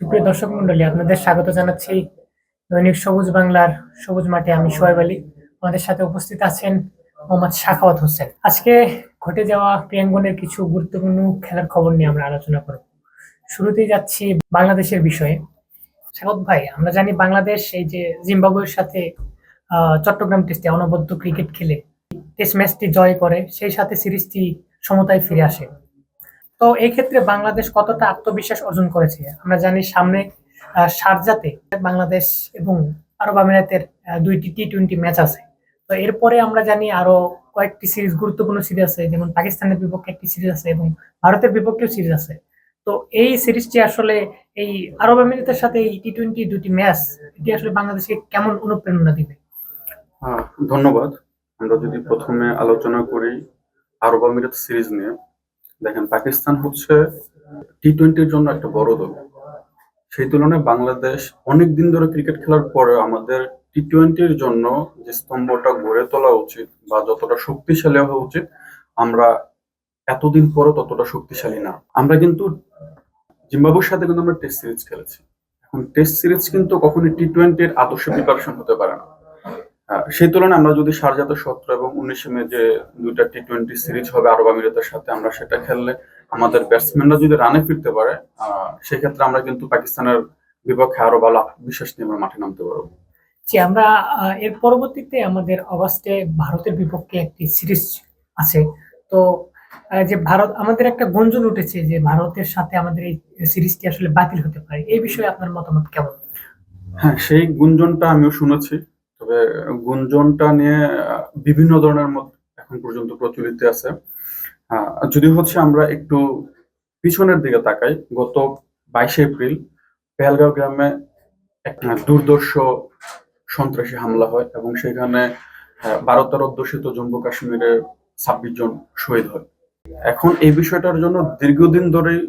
সুপ্রিয় দর্শক মন্ডলী আপনাদের স্বাগত জানাচ্ছি দৈনিক সবুজ বাংলার সবুজ মাঠে। আমি সোহেব আলী। আমাদের সাথে উপস্থিত আছেন মোহাম্মদ শাখাওয়াত হোসেন। আজকে ঘটে যাওয়া প্রিয়াঙ্গনের কিছু গুরুত্বপূর্ণ খেলার খবর নিয়ে আমরা আলোচনা করব। শুরুতেই যাচ্ছি বাংলাদেশের বিষয়ে। শাখাওয়াত ভাই, আমরা জানি বাংলাদেশ এই যে জিম্বাবুয়ের সাথে চট্টগ্রাম টেস্টে অনবদ্য ক্রিকেট খেলে টেস্ট ম্যাচটি জয় করে, সেই সাথে সিরিজটি সমতায় ফিরে আসে। তো এই ক্ষেত্রে বাংলাদেশ কতটা আত্মবিশ্বাস অর্জন করেছে? আমরা জানি সামনে আহ, শারজাতে বাংলাদেশ এবং আরব আমিরাতের দুইটি টি টোয়েন্টি ম্যাচ আছে। তো এরপরে আমরা জানি আরও কয়েকটি সিরিজ গুরুত্বপূর্ণ সিরিজ আছে যেমন পাকিস্তানের বিপক্ষে একটি সিরিজ আছে এবং ভারতের বিপক্ষেও সিরিজ আছে। তো এই সিরিজটি আসলে এই আরব আমিরাতের সাথে এই টি টোয়েন্টি দুটি ম্যাচ এটি আসলে বাংলাদেশকে কেমন অনুপ্রেরণা দিবে? ধন্যবাদ। আমরা যদি প্রথমে আলোচনা করি আরব আমিরাত সিরিজ নিয়ে দেখেন, পাকিস্তান হচ্ছে টি টোয়েন্টির জন্য একটা বড় দল। সেই তুলনায় বাংলাদেশ অনেক দিন ধরে ক্রিকেট খেলার পরে আমাদের টি টোয়েন্টির জন্য যে স্তম্ভটা গড়ে তোলা উচিত বা যতটা শক্তিশালী হওয়া উচিত, আমরা এতদিন পরে ততটা শক্তিশালী না। আমরা কিন্তু জিম্বাবুর সাথে কিন্তু আমরা টেস্ট সিরিজ খেলেছি। এখন টেস্ট সিরিজ কিন্তু কখনোই টি টোয়েন্টির আদর্শ প্রিপারেশন হতে পারে না। সেই তুলনায় আমরা যদি সারজাত সতেরো এবং উনিশে মে যে দুইটা টি টোয়েন্টি সিরিজ হবে আরব আমিরাতের সাথে আমরা সেটা খেললে আমাদের ব্যাটসম্যানরা যদি রানে ফিরতে পারে সেক্ষেত্রে আমরা কিন্তু পাকিস্তানের বিপক্ষে আরও ভালো বিশ্বাস নিয়ে আমরা মাঠে নামতে পারব। যে আমরা এর পরবর্তীতে আমাদের অগাস্টে ভারতের বিপক্ষে একটি সিরিজ আছে। তো যে ভারত আমাদের একটা গুঞ্জন উঠেছে যে ভারতের সাথে আমাদের এই সিরিজটি আসলে বাতিল হতে পারে। এই বিষয়ে আপনার মতামত কেমন? হ্যাঁ সেই গুঞ্জনটা আমিও শুনেছি। তবে গুঞ্জনটা নিয়ে বিভিন্ন ধরনের মত এখন পর্যন্ত প্রচলিত আছে। আহ, যদি হচ্ছে আমরা একটু পিছনের দিকে তাকাই গত বাইশে এপ্রিল পেহেলগাঁও গ্রামে একটা দুর্দর্শ সন্ত্রাসী হামলা হয় এবং সেখানে ভারতের অধ্যুষিত জম্মু কাশ্মীরে ছাব্বিশ জন শহীদ হয়। এখন এই বিষয়টার জন্য দীর্ঘদিন ধরেই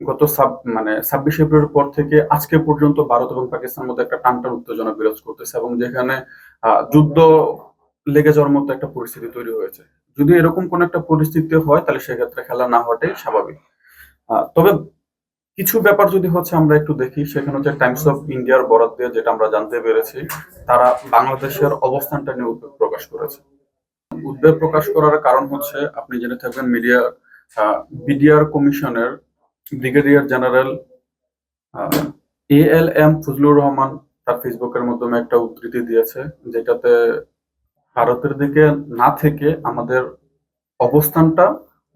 গত সাব মানে ছাব্বিশ এপ্রিলের পর থেকে আজকে পর্যন্ত ভারত এবং পাকিস্তানের মধ্যে একটা টানটান উত্তেজনা বিরাজ করতেছে এবং যেখানে যুদ্ধ লেগে যাওয়ার মতো একটা পরিস্থিতি তৈরি হয়েছে। যদি এরকম কোন একটা পরিস্থিতি হয়, তাহলে সেক্ষেত্রে খেলা না হওয়াটাই স্বাভাবিক। তবে কিছু ব্যাপার যদি হচ্ছে আমরা একটু দেখি, সেখানে হচ্ছে টাইমস অফ ইন্ডিয়ার বরাদ দিয়ে যেটা আমরা জানতে পেরেছি, তারা বাংলাদেশের অবস্থানটা নিয়ে উদ্বেগ প্রকাশ করেছে। উদ্বেগ প্রকাশ করার কারণ হচ্ছে, আপনি জেনে থাকবেন মিডিয়া বিডিআর কমিশনের brigadier general A L M Fazlur Rahman তার ফেসবুকের মাধ্যমে একটা উদ্ধৃতি দিয়েছে, যেটাতে ভারতের দিকে না থেকে আমাদের অবস্থানটা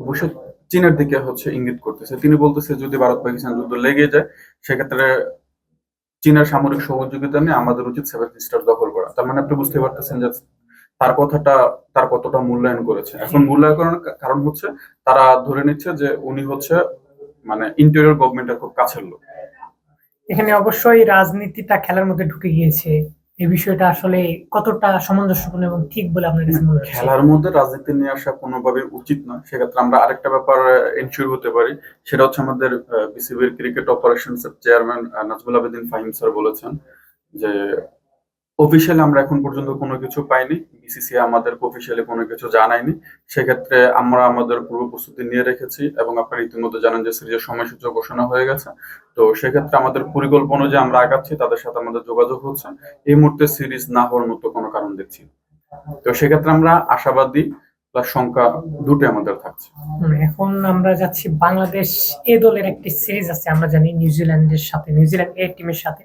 অবশ্যই চীনের দিকে হচ্ছে ইঙ্গিত করতেছে। তিনি বলতেছে, যদি ভারত পাকিস্তান যুদ্ধ লেগে যায়, সেক্ষেত্রে চীনের সামরিক সহযোগিতা নিয়ে আমাদের উচিত সেভেন সিস্টার দখল করা। তার মানে আপনি বুঝতে পারতেছেন যে তার কথাটা, তার কতটা মূল্যায়ন করেছে। এখন মূল্যায়ন কারণ হচ্ছে, তারা ধরে নিচ্ছে যে উনি হচ্ছে মানে ইন্টেরিয়র গভর্নমেন্টের খুব কাছের লোক। এখানে অবশ্যই রাজনীতিটা খেলার মধ্যে ঢুকে গিয়েছে। এই বিষয়টা আসলে কতটা সামঞ্জস্যপূর্ণ এবং ঠিক বলে আপনার কাছে মনে হচ্ছে? খেলার মধ্যে রাজনীতি নিয়ে আসা কোনোভাবে উচিত নয়। সেক্ষেত্রে আমরা আরেকটা ব্যাপার এনশিওর হতে পারি। সেটা হচ্ছে আমাদের বিসিবির cricket operations chairman Nazmul Abedin Fahim sir বলেছেন যে অফিসিয়ালি আমরা এখন পর্যন্ত কোনো কিছু পাইনি। বিসিসি আমাদের অফিসিয়ালি কোনো কিছু জানায়নি। সেক্ষেত্রে আমরা আমাদের পূর্ব প্রস্তুতি নিয়ে রেখেছি এবং আপনারা ইতিমধ্যে জানেন যে সিরিজের সময়সূচি ঘোষণা হয়ে গেছে। তো সেক্ষেত্রে আমাদের পরিকল্পনা যে আমরা আগাচ্ছি, তাদের সাথে আমাদের যোগাযোগ হচ্ছে। এই মুহূর্তে সিরিজ না হওয়ার মতো কোনো কারণ দেখছি তো সেক্ষেত্রে আমরা আশাবাদী সংখ্যা দুটোই আমাদের থাকছে। এখন আমরা যাচ্ছি বাংলাদেশ এ দলের একটি সিরিজ আছে, আমরা জানি নিউজিল্যান্ডের সাথে। নিউজিল্যান্ড এ টিমের সাথে।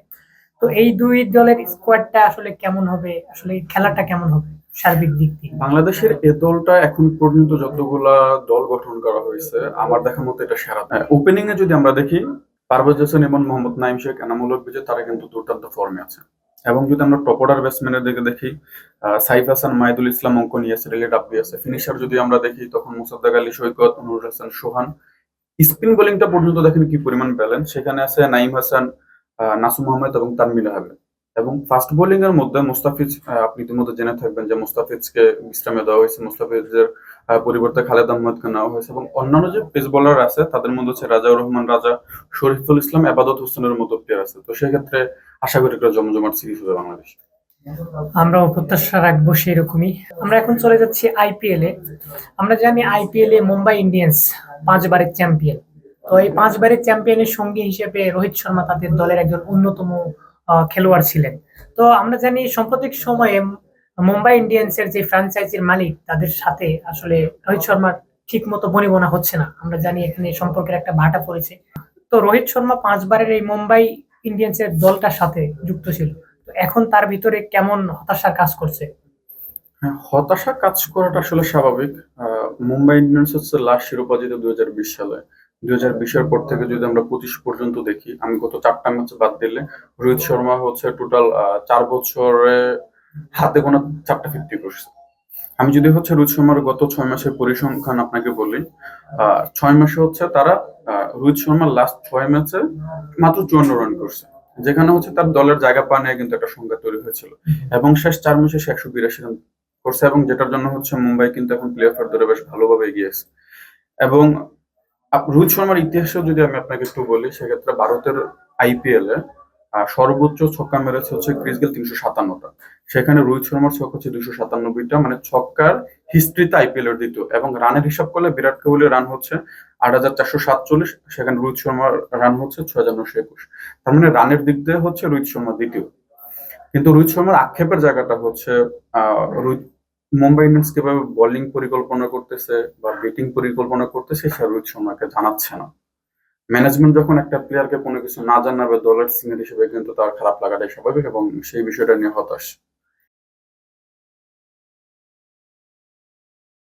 তো এই দুই দলের স্কোয়াডটা আসলে কেমন হবে? আসলে এই খেলাটা কেমন হবে সার্বিক দিক দিয়ে? বাংলাদেশের এ দলটা এখন পর্যন্ত যতগুলা দল গঠন করা হয়েছে আমার দেখা মতো এটা সেরা ওপেনিং এ যদি আমরা দেখি পারভেজ হোসেন এবং মোহাম্মদ নাইম শেখ এনামুল বিজয় তারা কিন্তু দুর্দান্ত ফর্মে আছে। এবং যদি আমরা টপ অর্ডার ব্যাটসম্যানের দিকে দেখি আহ, সাইফ হাসান মাইদুল ইসলাম অঙ্কন ইয়াসির আলী ডাব্বি আছে। ফিনিশার যদি আমরা দেখি তখন মুসাদ্দাক আলী সৈকত নুরুল হাসান সোহান। স্পিন বোলিংটা পর্যন্ত দেখেন কি পরিমাণ ব্যালেন্স সেখানে আছে নাইম হাসান নাসুম আহমেদ এবং তানমিল আহমেদ। এবং ফাস্ট বোলিং এর মধ্যে মুস্তাফিজ আপনি ইতিমধ্যে জেনে থাকবেন যে মুস্তাফিজকে বিশ্রামে দেওয়া হয়েছে। মুস্তাফিজের পরিবর্তে খালেদ আহমেদকে নেওয়া হয়েছে এবং অন্যান্য যে পেস বোলার আছে, তাদের মধ্যে হচ্ছে রাজাউর রহমান, রাজা শরীফুল ইসলাম, আবাদত হোসেনের মতো প্লেয়ার আছে। তো সেক্ষেত্রে আশা করি একটা জমজমাট সিরিজ হবে বাংলাদেশ। আমরাও প্রত্যাশা রাখব সেরকমই আমরা এখন চলে যাচ্ছি আইপিএল এ। আমরা জানি আইপিএল এ মুম্বাই ইন্ডিয়ান্স পাঁচবারের চ্যাম্পিয়ন তো এই পাঁচবারের চ্যাম্পিয়নের সঙ্গী হিসেবে রোহিত শর্মা তাদের দলের একজন অন্যতম খেলোয়াড় ছিলেন। তো আমরা জানি সাম্প্রতিক সময়ে মুম্বাই ইন্ডিয়ান্সের যে ফ্র্যাঞ্চাইজির মালিক তাদের সাথে আসলে রোহিত শর্মার ঠিক মতো বনিবনা হচ্ছে না। আমরা জানি এখানে সম্পর্কের একটা ভাটা পড়েছে। তো রোহিত শর্মা পাঁচবারের এই মুম্বাই ইন্ডিয়ান্সের দলটার সাথে যুক্ত ছিল। তো এখন তার ভিতরে কেমন হতাশা কাজ করছে? হ্যাঁ হতাশা কাজ করাটা আসলে স্বাভাবিক। মুম্বাই ইন্ডিয়ান্স হচ্ছে লাস্ট শিরোপা জিতে দুই হাজার বিশ সালে। দুই হাজার বিশের পর থেকে যদি আমরা পঁচিশ পর্যন্ত দেখি আমি গত চারটা ম্যাচ বাদ দিলে রোহিত শর্মা হচ্ছে টোটাল চার বছরে হাতে গোনা চারটা ফিফটি করছে আমি যদি হচ্ছে রোহিত শর্মার গত ছয় মাসের পরিসংখ্যান আপনাকে বলি আহ, ছয় মাসে হচ্ছে তারা রোহিত শর্মার লাস্ট ছয় ম্যাচে মাত্র চুয়ান্ন রান করছে। যেখানে হচ্ছে তার দলের জায়গা নিয়ে কিন্তু একটা সংখ্যা তৈরি হয়েছিল। এবং শেষ চার মাসে সে একশো বিরাশি রান করছে এবং যেটার জন্য হচ্ছে মুম্বাই কিন্তু এখন প্লে অফের দৌড়ে বেশ ভালোভাবে এগিয়ে আছে। এবং রোহিত শর্মার ইতিহাসেও যদি আমি আপনাকে একটু বলি সেক্ষেত্রে ভারতের আইপিএল এ সর্বোচ্চ ছক্কা মেরেছে হচ্ছে ক্রিস গেল তিনশো সাতান্নটা। সেখানে রোহিত শর্মার ছক হচ্ছে দুশো সাতানব্বইটা মানে ছক্কার হিস্ট্রিতে আইপিএল এর দ্বিতীয় এবং রানের হিসাব করলে বিরাট কোহলির রান হচ্ছে আট হাজার চারশো সাতচল্লিশ সেখানে রোহিত শর্মার রান হচ্ছে ছয় হাজার নশো একুশ। তার মানে রানের দিক দিয়ে হচ্ছে রোহিত শর্মা দ্বিতীয়। কিন্তু রোহিত শর্মার আক্ষেপের জায়গাটা হচ্ছে আহ, রোহিত মুম্বাই ইন্ডিয়ান্স কীভাবে বোলিং পরিকল্পনা করতেছে বা ব্যাটিং পরিকল্পনা করতেছে রোহিত শর্মাকে জানাচ্ছে না। ম্যানেজমেন্ট যখন একটা প্লেয়ারকে কোনো কিছু না জানাবে, দলের সিনিয়র হিসেবে কিন্তু তার খারাপ লাগাটাই স্বাভাবিক এবং সেই বিষয়টা নিয়ে হতাশ।